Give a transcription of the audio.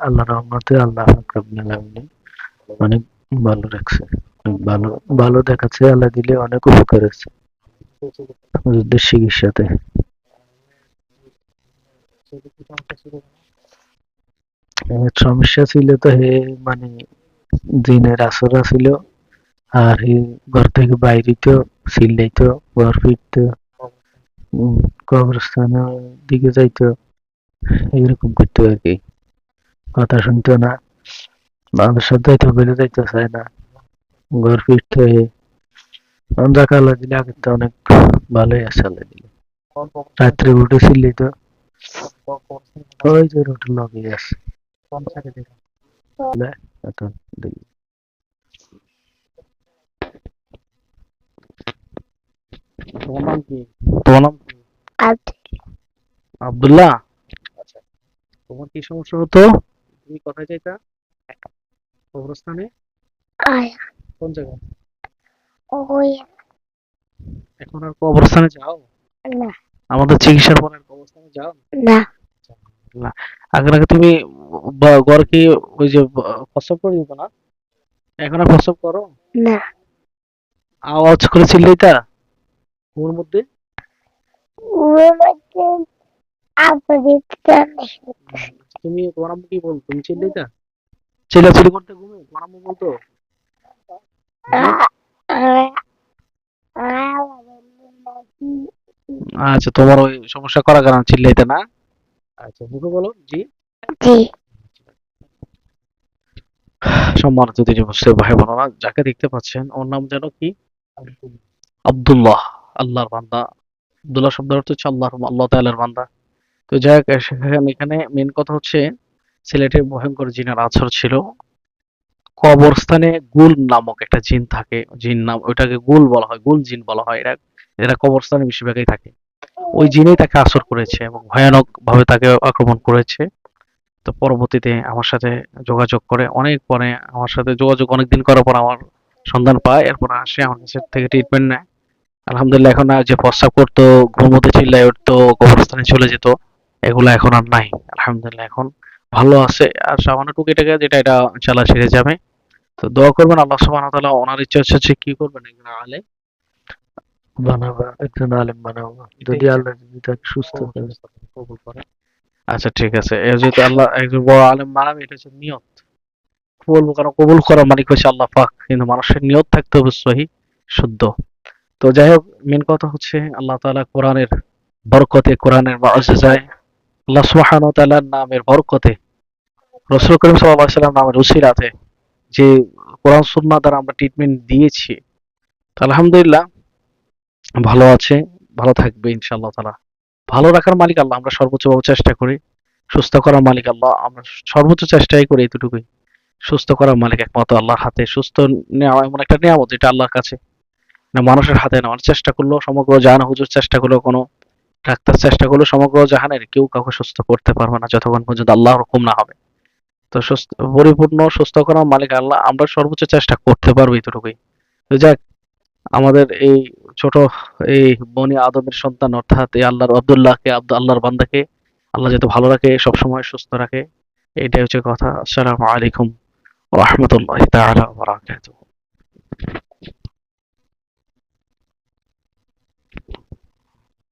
আল্লাহ রহমতে আল্লাহ অনেক ভালো রাখছে। ভালো ভালো দেখাচ্ছে, আল্লাহ দিলে অনেক উপকার আছে। চিকিৎসাতে। সমস্যা ছিল তো হে মানে দিনের আসরা ছিল আর ঘর থেকে বাইরে তো চিল্লাইতো ঘর ফিরতো কবরস্থানের দিকে যাইতো এরকম করতো আর কি। কথা শুনতো না। সাথে তো বেড়ে যাইতে চায় না। ঘর ফিরতে হয়ে। আমরা কালা দিলে আগে তো অনেক ভালোই আছে আল্লাহ দিলে রাত্রে উঠে চিল্লাইতো ওই যে রোডের লগে আছে। এখন দেখি। তোমার নাম কি? তোমার নাম কি? আব্দুল্লাহ? আচ্ছা। তোমার কি সমস্যা হতো? তুমি কোথায় যাইতা? কবরস্থানে? কোন জায়গায়? ওই। এখন আর কবরস্থানে যাও? না। আমাদের চিকিৎসার পর আর কবরস্থানে যাও? না। আগে আগে তুমি ঘর কি ওই যে ব- প্রস্রাব করে দিত না? এখন আর প্রস্রাব করো? না। আওয়াজ করে চিল্লাইতা ওর মধ্যে? ওর মধ্যে আবৃত্তি তুমি তোমার আম্মু কি বল তুমি চিল্লাইতা চিল্লাচিল্লি করতে ঘুমে তোমার আম্মু বলতো? আচ্ছা তোমার ওই সমস্যা করার কারণে চিল্লাইতে না? আচ্ছা মুখে বলো জি। জি। সম্মানিত দিদি মুসলিম ভাই বোনেরা যাকে দেখতে পাচ্ছেন ওর নাম যেন কি? আব্দুল্লাহ আল্লাহর বান্দা। আব্দুল্লাহ শব্দ অর্থ হচ্ছে আল্লাহর আল্লাহ তাআলার বান্দা। তো যাই হোক এখানে মেন কথা হচ্ছে সিলেটে ভয়ঙ্কর জিনের আছর ছিল। কবরস্থানে গুল নামক একটা জিন থাকে, জিন নাম, ওইটাকে গুল বলা হয়, গুল জিন বলা হয়। এরা এরা কবরস্থানে বেশিরভাগই থাকে। ওই জিনেই তাকে আসর করেছে এবং ভয়ানক ভাবে তাকে আক্রমণ করেছে। তো পরবর্তীতে আমার সাথে যোগাযোগ করে। অনেক পরে আমার সাথে যোগাযোগ অনেক দিন করার পর আমার সন্ধান পায়। এরপর আসে, আমার কাছে থেকে ট্রিটমেন্ট নেয়। আলহামদুলিল্লাহ, এখন আর যে প্রস্রাব করতো ঘুমোতে চিল্লায় উঠতো, কবরস্থানে চলে যেত। এগুলো এখন আর নাই। আলহামদুলিল্লাহ এখন ভালো আছে। আর সামান্য টুকিটাকে যেটা এটা চালা সেরে যাবে। তো দোয়া করবেন আল্লাহ সুবহানাহু ওয়া তাআলা ওনার ইচ্ছা হচ্ছে কি করবেন? একজন আলে বানাবা একজন আলেম বানাবো। যদি আল্লাহ যদি তাকে সুস্থ কবুল করে। আচ্ছা ঠিক আছে। এর আল্লাহ একজন বড় আলেম বানাবে এটা হচ্ছে নিয়ত। বলব কারণ কবুল করার মালিক হচ্ছে আল্লাহ পাক কিন্তু মানুষের নিয়ত থাকতে হবে সহি শুদ্ধ। তো যাই হোক মেন কথা হচ্ছে আল্লাহ তাআলা কোরআনের বরকতে কোরআনের মাউজিজায় আল্লাহ ওয়া নামের বরকতে রাসূল করিম সাল্লাম নামের উসিলাতে যে কোরআন সুন্নাহ দ্বারা আমরা ট্রিটমেন্ট দিয়েছি আলহামদুলিল্লাহ ভালো আছে, ভালো থাকবে ইনশাআল্লাহ তাআলা। ভালো রাখার মালিক আল্লাহ, আমরা সর্বোচ্চভাবে চেষ্টা করি। সুস্থ করার মালিক আল্লাহ, আমরা সর্বোচ্চ চেষ্টাই করি এতটুকুই। সুস্থ করার মালিক একমাত্র আল্লাহর হাতে। সুস্থ নেওয়া এমন একটা নিয়ামত যেটা আল্লাহর কাছে। না মানুষের হাতে নেওয়ার চেষ্টা করল সমগ্র জাহান হুজুর চেষ্টা করল কোনো ডাক্তার চেষ্টা করলেও সমগ্র জাহানের কেউ কাউকে সুস্থ করতে পারবে না যতক্ষণ পর্যন্ত আল্লাহর হুকুম না হবে। তো সুস্থ, পরিপূর্ণ, সুস্থ করার মালিক আল্লাহ, আমরা সর্বোচ্চ চেষ্টা করতে পারব এতটুকুই। যাক, আমাদের এই ছোট এই বনি আদমের সন্তান, অর্থাৎ এই আল্লাহর আব্দুল্লাহকে, আব্দুল, আল্লাহর বান্দাকে, আল্লাহ যাতে ভালো রাখে, সবসময় সুস্থ রাখে এইটাই হচ্ছে কথা। আসসালামু আলাইকুম রাহমাতুল্লাহি বারাকাতুহু।